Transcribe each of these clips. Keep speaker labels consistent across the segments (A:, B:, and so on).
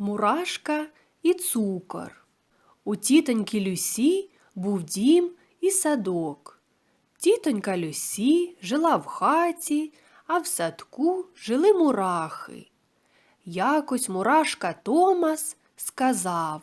A: Мурашка і цукор. У тітоньки Люсі був дім і садок. Тітонька Люсі жила в хаті, а в садку жили мурахи. Якось мурашка Томас сказав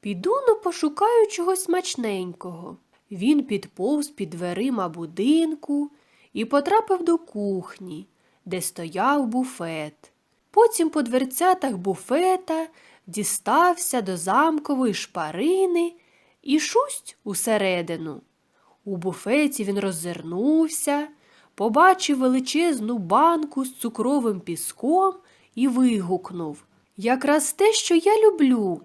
A: Піду но пошукаю чогось смачненького. Він підповз під дверима будинку і потрапив до кухні, де стояв буфет. Потім по дверцятах буфета дістався до замкової шпарини і шусть усередину. У буфеті він роззирнувся, побачив величезну банку з цукровим піском і вигукнув Якраз те, що я люблю.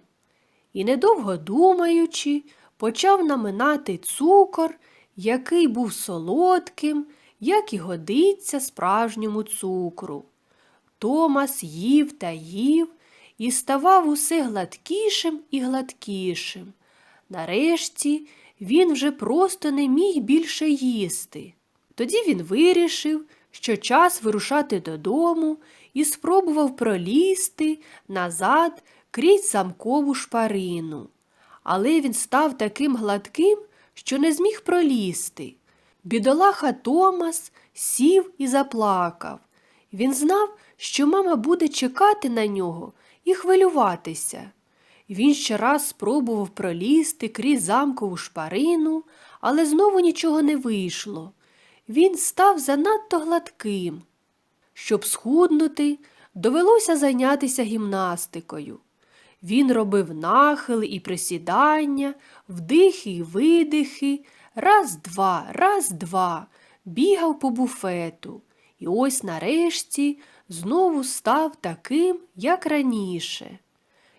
A: І, недовго думаючи, почав наминати цукор, який був солодким, як і годиться справжньому цукру. Томас їв та їв і ставав усе гладкішим і гладкішим. Нарешті він вже просто не міг більше їсти. Тоді він вирішив, що час вирушати додому і спробував пролізти назад крізь замкову шпарину. Але він став таким гладким, що не зміг пролізти. Бідолаха Томас сів і заплакав. Він знав, що мама буде чекати на нього і хвилюватися. Він ще раз спробував пролізти крізь замкову шпарину, але знову нічого не вийшло. Він став занадто гладким. Щоб схуднути, довелося зайнятися гімнастикою. Він робив нахили і присідання, вдихи й видихи, раз два, раз два, бігав по буфету. І ось нарешті знову став таким, як раніше.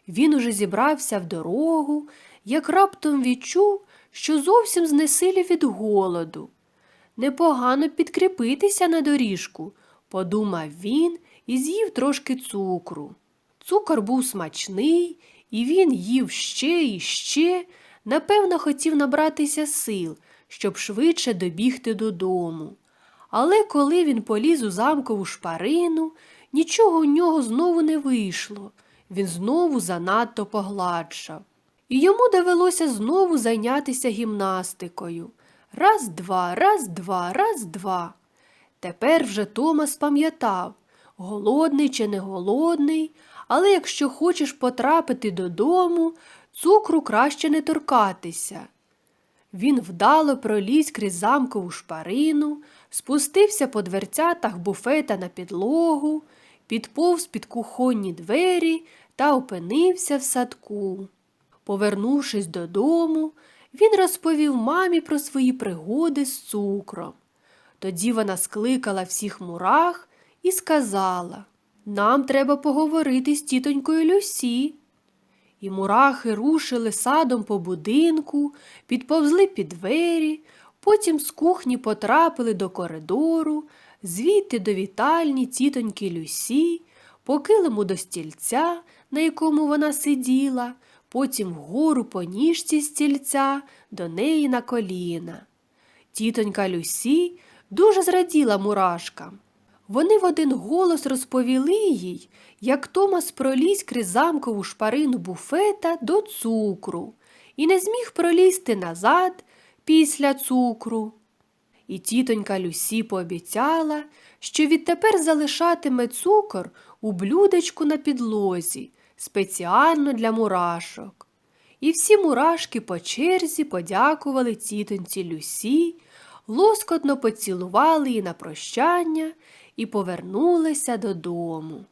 A: Він уже зібрався в дорогу, як раптом відчув, що зовсім знесилів від голоду. Непогано підкріпитися на доріжку, подумав він і з'їв трошки цукру. Цукор був смачний, і він їв ще і ще, напевно, хотів набратися сил, щоб швидше добігти додому. Але коли він поліз у замкову шпарину, нічого у нього знову не вийшло. Він знову занадто погладшав. І йому довелося знову зайнятися гімнастикою. Раз, два, раз, два, раз, два. Тепер вже Томас пам'ятав, голодний чи не голодний, але якщо хочеш потрапити додому, цукру краще не торкатися. Він вдало проліз крізь замкову шпарину, спустився по дверцятах буфета на підлогу, підповз під кухонні двері та опинився в садку. Повернувшись додому, він розповів мамі про свої пригоди з цукром. Тоді вона скликала всіх мурах і сказала Нам треба поговорити з тітонькою Люсі. І мурахи рушили садом по будинку, підповзли під двері, потім з кухні потрапили до коридору, звідти до вітальні тітоньки Люсі, по килиму до стільця, на якому вона сиділа, потім вгору по ніжці стільця до неї на коліна. Тітонька Люсі дуже зраділа мурашкам. Вони в один голос розповіли їй, як Томас проліз крізь замкову шпарину буфета до цукру і не зміг пролізти назад після цукру. І тітонька Люсі пообіцяла, що відтепер залишатиме цукор у блюдечку на підлозі спеціально для мурашок. І всі мурашки по черзі подякували тітоньці Люсі, лоскотно поцілували її на прощання і повернулися додому.